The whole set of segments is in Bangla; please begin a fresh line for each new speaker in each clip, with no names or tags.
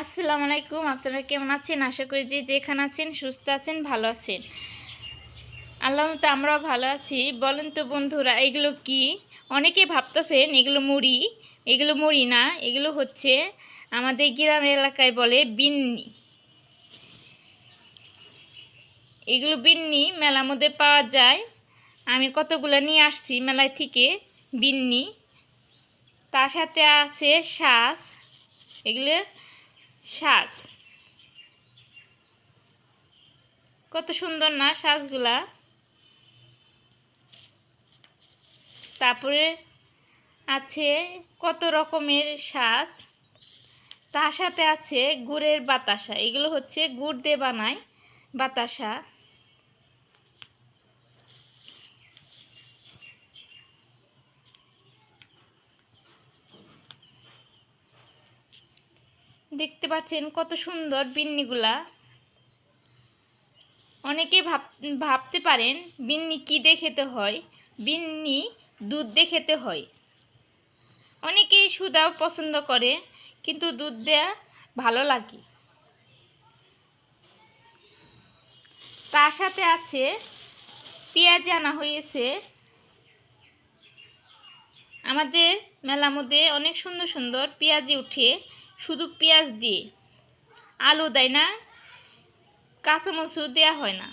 আসসালামু আলাইকুম, আপনারা কেমন আছেন? আশা করি যে যেখানে আছেন, সুস্থ আছেন, ভালো আছেন। আল্লাহ মতো আমরাও ভালো আছি। বলেন তো বন্ধুরা, এগুলো কি? অনেকে ভাবতেছেন এগুলো মুড়ি এগুলো মুড়ি না, এগুলো হচ্ছে আমাদের গ্রাম এলাকায় বলে বিন্নি। এগুলো বিন্নি, মেলার মধ্যে পাওয়া যায়। আমি কতগুলো নিয়ে আসছি, মেলায় থেকে বিন্নি। তার সাথে আছে শ্বাস এগুলো সাজ। কত সুন্দর না সাজগুলা। তারপরে আছে কত রকমের সাজ। তার সাথে আছে গুড়ের বাতাসা। এগুলো হচ্ছে গুড় দিয়ে বানায় বাতাসা। দেখতে পাচ্ছেন কত সুন্দর বিন্নিগুলা। অনেকে ভাব, ভাবতে পারেন বিন্নি কী দিয়ে খেতে হয়? বিন্নি দুধ দিয়ে খেতে হয়। অনেকেই সুদাও পছন্দ করে, কিন্তু দুধ দেয়া ভালো লাগে। তার সাথে আছে পেঁয়াজ আনা হয়েছে। আমাদের মেলার মধ্যে অনেক সুন্দর সুন্দর পেঁয়াজি উঠে। শুধু পেঁয়াজ দিয়ে। আলু দেয় না কাঁচামরিচ দেওয়া হয় না।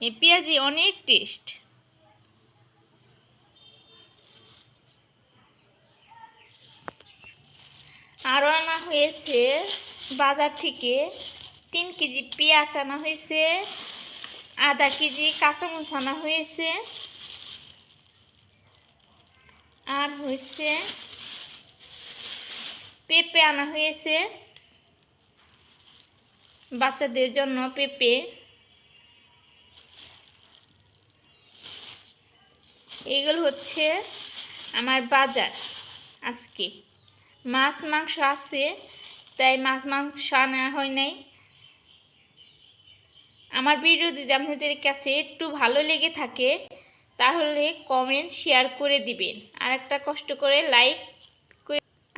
এই পেঁয়াজি অনেক টেস্ট আরও আনা হয়েছে, বাজার থেকে তিন কেজি পেঁয়াজ আনা হয়েছে, আধা কেজি কাঁচামরিচ আনা হয়েছে। আর হয়েছে পেঁপে আনা হয়েছে। বাচ্চাদের জন্য পেঁপে। এগুলো হচ্ছে আমার বাজার আজকে। মাছ মাংস আছে, তাই মাছ মাংস আনা হয় নাই। আমার ভিডিও যদি আপনাদের কাছে একটু ভালো লেগে থাকে, তাহলে কমেন্ট শেয়ার করে দিবেন। আর একটা কষ্ট করে লাইক